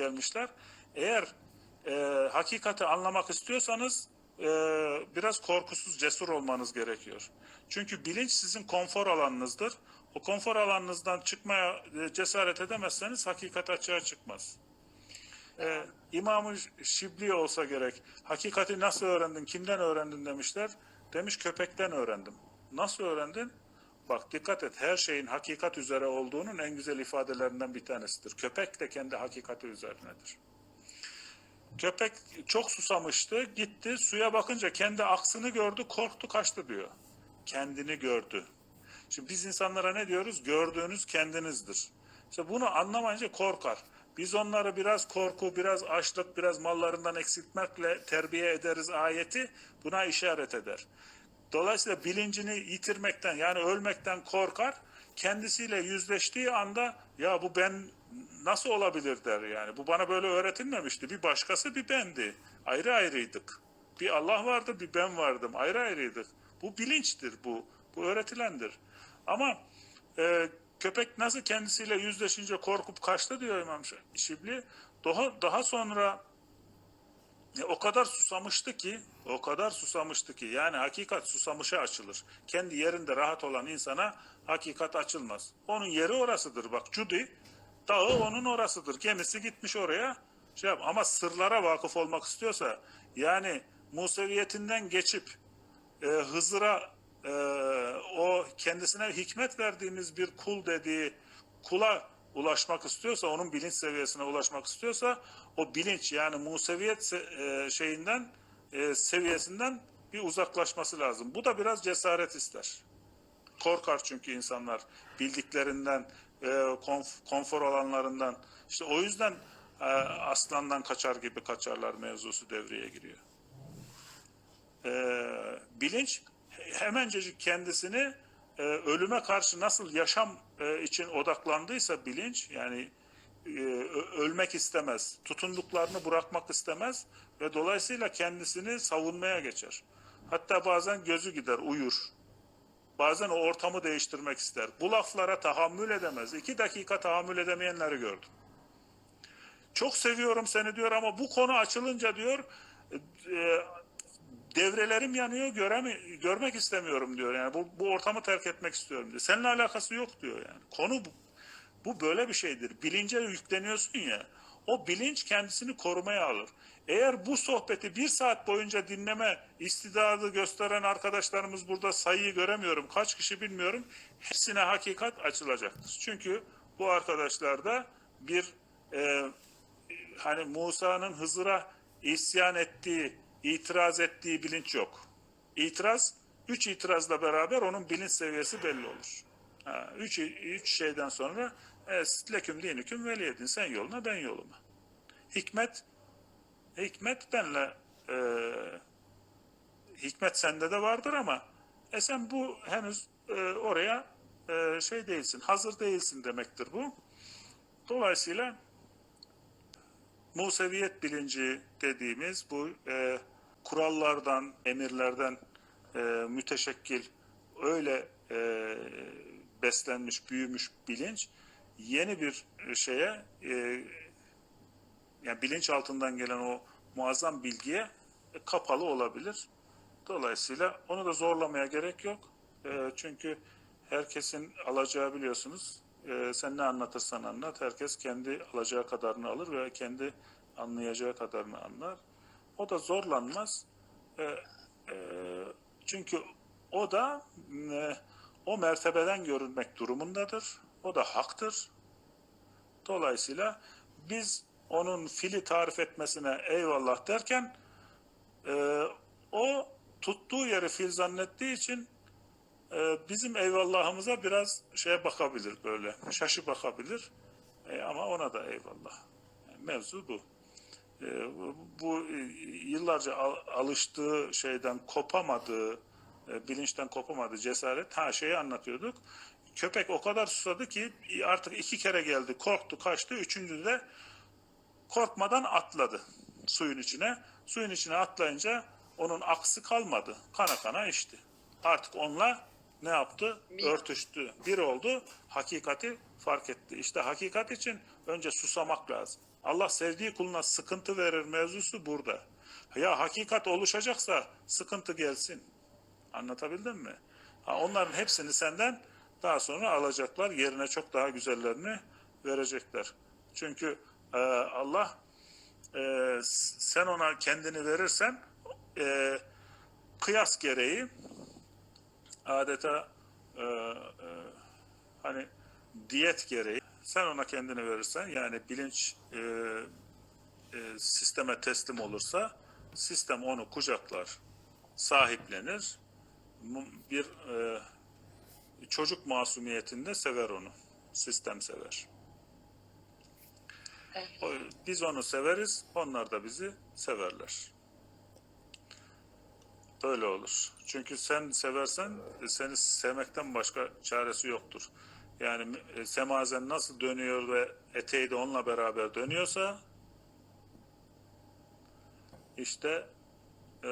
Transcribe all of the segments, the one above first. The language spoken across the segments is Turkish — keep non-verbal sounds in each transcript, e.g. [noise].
gelmişler. Eğer e, hakikati anlamak istiyorsanız e, biraz korkusuz, cesur olmanız gerekiyor. Çünkü bilinç sizin konfor alanınızdır. O konfor alanınızdan çıkmaya e, cesaret edemezseniz hakikat açığa çıkmaz. Ee, İmam-ı Şibli olsa gerek. Hakikati nasıl öğrendin, kimden öğrendin demişler. Demiş köpekten öğrendim. Nasıl öğrendin? Bak dikkat et her şeyin hakikat üzere olduğunun en güzel ifadelerinden bir tanesidir. Köpek de kendi hakikati üzerinedir. Köpek çok susamıştı, gitti suya bakınca kendi aksını gördü, korktu, kaçtı diyor. Kendini gördü. Şimdi biz insanlara ne diyoruz? Gördüğünüz kendinizdir. İşte bunu anlamayınca korkar. Biz onları biraz korku, biraz açlık, biraz mallarından eksiltmekle terbiye ederiz ayeti buna işaret eder. Dolayısıyla bilincini yitirmekten yani ölmekten korkar. Kendisiyle yüzleştiği anda ya bu ben nasıl olabilir der yani. Bu bana böyle öğretilmemişti. Bir başkası bir bendi. Ayrı ayrıydık. Bir Allah vardı bir ben vardım. Ayrı ayrıydık. Bu bilinçtir bu. Bu öğretilendir. Ama e, köpek nasıl kendisiyle yüzleşince korkup kaçtı diyor İmam Şibli. Daha, daha sonra e, o kadar susamıştı ki, o kadar susamıştı ki yani hakikat susamışa açılır. Kendi yerinde rahat olan insana hakikat açılmaz. Onun yeri orasıdır bak Cudi dağı onun orasıdır. Gemisi gitmiş oraya. Şey yap. Ama sırlara vakıf olmak istiyorsa yani Museviyetinden geçip e, Hızır'a e, o kendisine hikmet verdiğimiz bir kul dediği kula ulaşmak istiyorsa, onun bilinç seviyesine ulaşmak istiyorsa o bilinç yani Museviyet se- e, şeyinden e, seviyesinden bir uzaklaşması lazım. Bu da biraz cesaret ister. Korkar çünkü insanlar bildiklerinden, e, konf- konfor alanlarından. İşte o yüzden aslandan kaçar gibi kaçarlar mevzusu devreye giriyor. E, bilinç hemencecik kendisini ölüme karşı nasıl yaşam için odaklandıysa bilinç yani ölmek istemez, tutunduklarını bırakmak istemez ve dolayısıyla kendisini savunmaya geçer. Hatta bazen gözü gider, uyur. Bazen o ortamı değiştirmek ister. Bu laflara tahammül edemez. İki dakika tahammül edemeyenleri gördüm. Çok seviyorum seni diyor ama bu konu açılınca diyor e, e, devrelerim yanıyor göremi, görmek istemiyorum diyor. Yani bu, bu ortamı terk etmek istiyorum diyor. Seninle alakası yok diyor yani. Konu bu. Bu böyle bir şeydir. Bilince yükleniyorsun ya. O bilinç kendisini korumaya alır. Eğer bu sohbeti bir saat boyunca dinleme istidadı gösteren arkadaşlarımız burada sayıyı göremiyorum. Kaç kişi bilmiyorum. Hepsine hakikat açılacaktır. Çünkü bu arkadaşlarda bir e, hani Musa'nın Hızır'a isyan ettiği, itiraz ettiği bilinç yok. İtiraz, üç itirazla beraber onun bilinç seviyesi belli olur. Üç, üç şeyden sonra e, leküm dinüküm veliyedin. Sen yoluna ben yoluma. Hikmet, hikmet benle e, hikmet sende de vardır ama e sen bu henüz e, oraya e, şey değilsin, hazır değilsin demektir bu. Dolayısıyla Museviyet bilinci dediğimiz bu e, kurallardan, emirlerden e, müteşekkil öyle e, beslenmiş, büyümüş bilinç yeni bir şeye e, yani bilinç altından gelen o muazzam bilgiye kapalı olabilir. Dolayısıyla onu da zorlamaya gerek yok. E, çünkü herkesin alacağı biliyorsunuz e, sen ne anlatırsan anlat. Herkes kendi alacağı kadarını alır ve kendi anlayacağı kadarını anlar. O da zorlanmaz. E, e, çünkü o da e, o mertebeden görünmek durumundadır. O da haktır. Dolayısıyla biz onun fili tarif etmesine eyvallah derken e, o tuttuğu yeri fil zannettiği için e, bizim eyvallahımıza biraz şeye bakabilir böyle, şaşı bakabilir. E, ama ona da eyvallah. Yani mevzu bu. E, bu, bu e, yıllarca al- alıştığı şeyden kopamadığı, bilinçten kopamadığı cesaret, ha şeyi anlatıyorduk. Köpek o kadar susadı ki artık iki kere geldi, korktu, kaçtı. Üçüncü de korkmadan atladı suyun içine. Suyun içine atlayınca onun aksı kalmadı. Kana kana içti. Artık onunla ne yaptı? Bir. Örtüştü. Bir oldu. Hakikati fark etti. İşte hakikat için önce susamak lazım. Allah sevdiği kuluna sıkıntı verir mevzusu burada. Ya hakikat oluşacaksa sıkıntı gelsin. Anlatabildim mi? Ha, onların hepsini senden daha sonra alacaklar. Yerine çok daha güzellerini verecekler. Çünkü e, Allah e, sen ona kendini verirsen e, kıyas gereği adeta e, e, hani diyet gereği sen ona kendini verirsen yani bilinç e, e, sisteme teslim olursa sistem onu kucaklar, sahiplenir. Bir e, çocuk masumiyetinde sever onu. Sistem sever. Evet. O- Biz onu severiz, onlar da bizi severler. Böyle olur. Çünkü sen seversen e, seni sevmekten başka çaresi yoktur. Yani e, semazen nasıl dönüyor ve eteği de onunla beraber dönüyorsa işte e,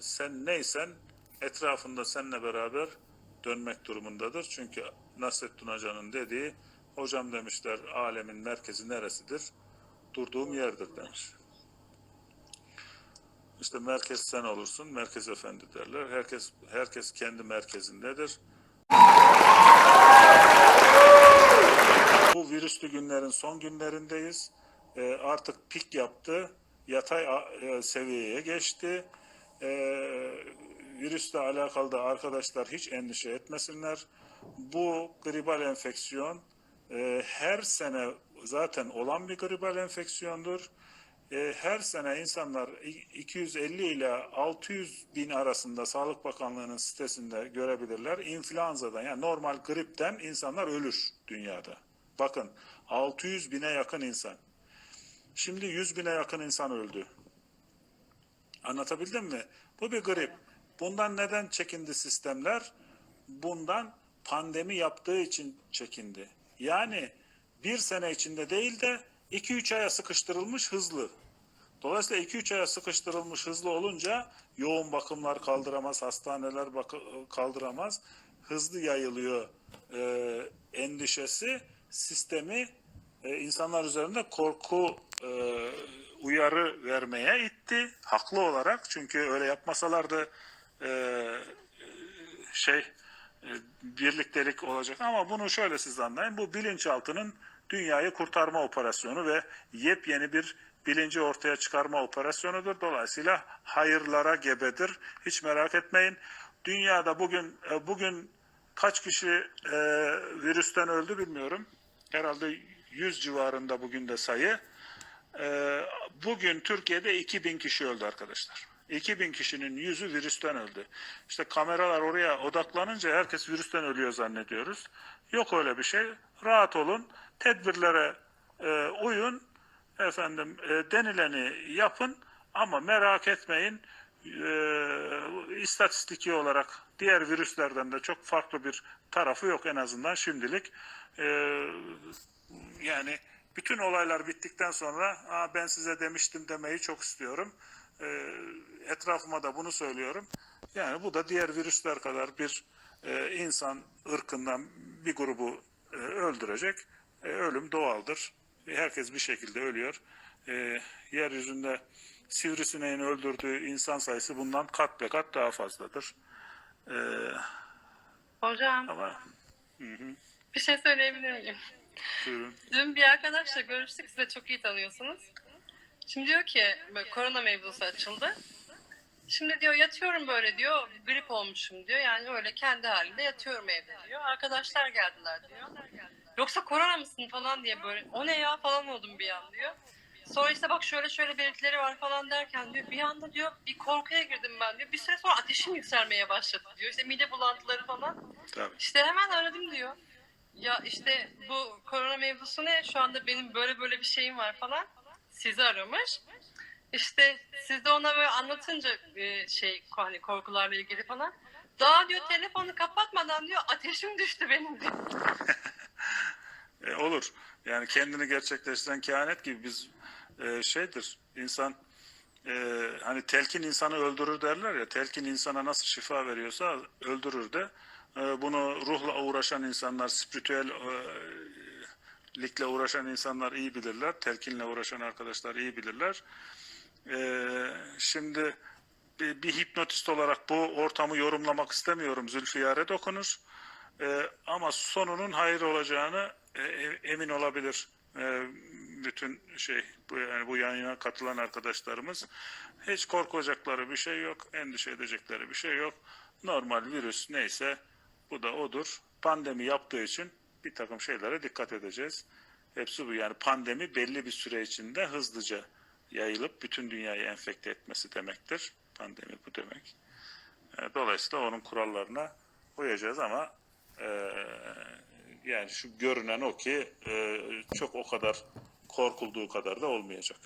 sen neysen etrafında seninle beraber dönmek durumundadır. Çünkü Nasrettin Hoca'nın dediği hocam demişler alemin merkezi neresidir? Durduğum yerdir demiş. İşte merkez sen olursun, merkez efendi derler. Herkes herkes kendi merkezindedir. Bu virüslü günlerin son günlerindeyiz. Ee, artık pik yaptı. Yatay e, seviyeye geçti. Ee, virüsle alakalı da arkadaşlar hiç endişe etmesinler. Bu gribal enfeksiyon e, her sene zaten olan bir gribal enfeksiyondur. E, her sene insanlar i- 250 ile 600 bin arasında Sağlık Bakanlığı'nın sitesinde görebilirler. İnfluenzadan yani normal gripten insanlar ölür dünyada. Bakın 600 bine yakın insan. Şimdi 100 bine yakın insan öldü. Anlatabildim mi? Bu bir grip. Bundan neden çekindi sistemler? Bundan pandemi yaptığı için çekindi. Yani bir sene içinde değil de 2-3 aya sıkıştırılmış hızlı. Dolayısıyla 2-3 aya sıkıştırılmış hızlı olunca yoğun bakımlar kaldıramaz, hastaneler kaldıramaz. Hızlı yayılıyor e, endişesi sistemi e, insanlar üzerinde korku e, uyarı vermeye itti. Haklı olarak çünkü öyle yapmasalardı e, şey e, birliktelik olacak ama bunu şöyle siz anlayın. Bu bilinçaltının dünyayı kurtarma operasyonu ve yepyeni bir bilinci ortaya çıkarma operasyonudur. Dolayısıyla hayırlara gebedir. Hiç merak etmeyin. Dünyada bugün e, bugün kaç kişi e, virüsten öldü bilmiyorum. Herhalde 100 civarında bugün de sayı. Bugün Türkiye'de 2000 kişi öldü arkadaşlar. 2000 kişinin yüzü virüsten öldü. İşte kameralar oraya odaklanınca herkes virüsten ölüyor zannediyoruz. Yok öyle bir şey. Rahat olun. Tedbirlere e, uyun. Efendim e, denileni yapın ama merak etmeyin. E, istatistiki olarak diğer virüslerden de çok farklı bir tarafı yok en azından şimdilik. E, yani bütün olaylar bittikten sonra Aa, ben size demiştim demeyi çok istiyorum. E, etrafıma da bunu söylüyorum. Yani bu da diğer virüsler kadar bir e, insan ırkından bir grubu e, öldürecek. E, ölüm doğaldır. E, herkes bir şekilde ölüyor. E, yeryüzünde sivrisineğin öldürdüğü insan sayısı bundan kat be kat daha fazladır. E, Hocam ama bir şey söyleyebilir miyim? buyurun. Dün bir arkadaşla görüştük. Siz de çok iyi tanıyorsunuz. Şimdi diyor ki böyle korona mevzusu açıldı. Şimdi diyor yatıyorum böyle diyor. Grip olmuşum diyor. Yani öyle kendi halinde yatıyorum evde diyor. Arkadaşlar geldiler diyor. Yoksa korona mısın falan diye böyle o ne ya falan oldum bir an diyor. Sonra işte bak şöyle şöyle belirtileri var falan derken diyor bir anda diyor bir korkuya girdim ben diyor. Bir süre sonra ateşim yükselmeye başladı diyor. İşte mide bulantıları falan. Tabii. İşte hemen aradım diyor. Ya işte bu korona mevzusu ne? Şu anda benim böyle böyle bir şeyim var falan. Sizi aramış. İşte siz de ona böyle anlatınca e, şey hani korkularla ilgili falan. Daha diyor telefonu kapatmadan diyor ateşim düştü benim. [laughs] E, olur. Yani kendini gerçekleştiren kehanet gibi biz e, şeydir. İnsan e, hani telkin insanı öldürür derler ya. Telkin insana nasıl şifa veriyorsa öldürür de. e, bunu ruhla uğraşan insanlar, spiritüel e, likle uğraşan insanlar iyi bilirler. Telkinle uğraşan arkadaşlar iyi bilirler. Ee, şimdi bir, bir hipnotist olarak bu ortamı yorumlamak istemiyorum. Zülfiyare dokunur. Ee, ama sonunun hayır olacağını e, e- emin olabilir. Ee, bütün şey bu yani bu yayına katılan arkadaşlarımız hiç korkacakları bir şey yok, endişe edecekleri bir şey yok. Normal virüs neyse bu da odur. Pandemi yaptığı için bir takım şeylere dikkat edeceğiz. Hepsi bu yani pandemi belli bir süre içinde hızlıca yayılıp bütün dünyayı enfekte etmesi demektir. Pandemi bu demek. E, Dolayısıyla onun kurallarına uyacağız ama e, yani şu görünen o ki e, çok o kadar korkulduğu kadar da olmayacak.